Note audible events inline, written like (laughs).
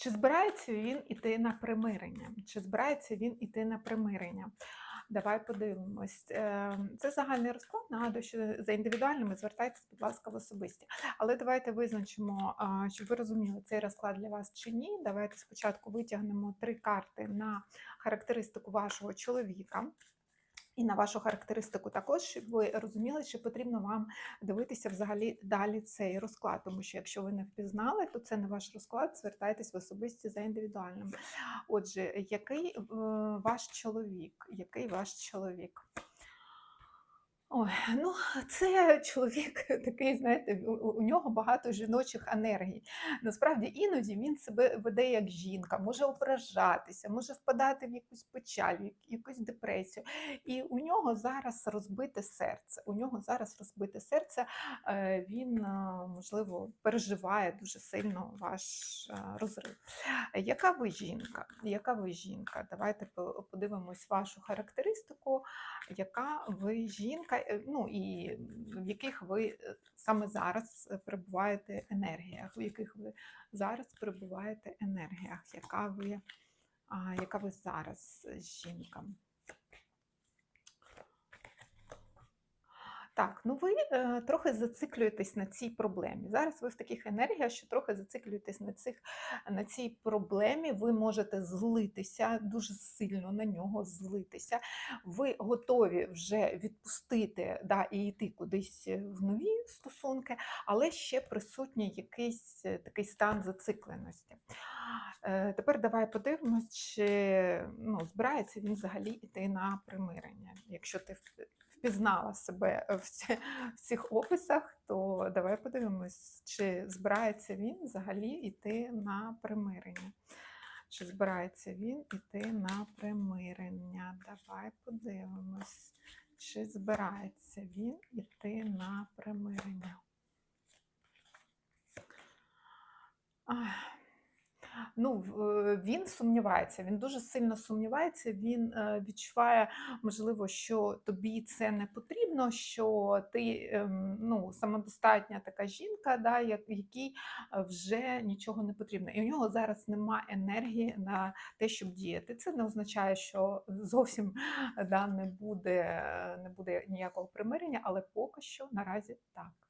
Чи збирається він іти на примирення? Чи збирається він іти на примирення? Давай подивимось. Ем, Це загальний розклад. Нагадую, що за індивідуальними звертайтесь, будь ласка, в особисті. Але давайте визначимо, щоб ви розуміли, цей розклад для вас чи ні. Давайте спочатку витягнемо три карти на характеристику вашого чоловіка. І на вашу характеристику також, щоб ви розуміли, чи потрібно вам дивитися взагалі далі цей розклад. Тому що якщо ви не впізнали, то це не ваш розклад, звертайтесь в особисті за індивідуальним. Отже, який е, ваш чоловік? Який ваш чоловік? Ой, ну це чоловік (laughs) такий, знаєте, у, нього багато жіночих енергій. Насправді іноді він себе веде як жінка, може ображатися, може впадати в якусь печаль, якусь депресію. І у нього зараз розбите серце. У нього зараз розбите серце. е, Він, е, можливо, переживає дуже сильно ваш е, розрив. Яка ви жінка? Яка ви жінка? Давайте по- подивимось вашу характеристику яка ви жінка, е, ну і в яких ви е, саме зараз е, перебуваєте енергіях, у яких ви зараз перебуваєте енергіях, яка ви, яка ви зараз е, жінка? Так, ну ви е, трохи зациклюєтесь на цій проблемі. Зараз ви в таких енергіях, що трохи зациклюєтесь на, цих, на цій проблемі. Ви можете злитися дуже сильно на нього злитися. Ви готові вже відпустити да, і йти кудись в нові стосунки, але ще присутній якийсь е, такий стан зацикленості. Е, Тепер давай подивимось, чи ну, збирається він взагалі йти на примирення. Якщо ти впізнала себе в, ці- в цих описах, то давай подивимось, чи збирається він взагалі йти на примирення. Чи збирається він йти на примирення? Давай подивимось, чи збирається він йти на примирення. Ах. Ну, е, він сумнівається, він дуже сильно сумнівається. Він е, відчуває, можливо, що тобі це не потрібно, що ти ем, ну, самодостатня така жінка, да, якій е, вже нічого не потрібно. І у нього зараз немає енергії на те, щоб діяти. Це не означає, що зовсім да, не, буде, не буде ніякого примирення, але поки що наразі так.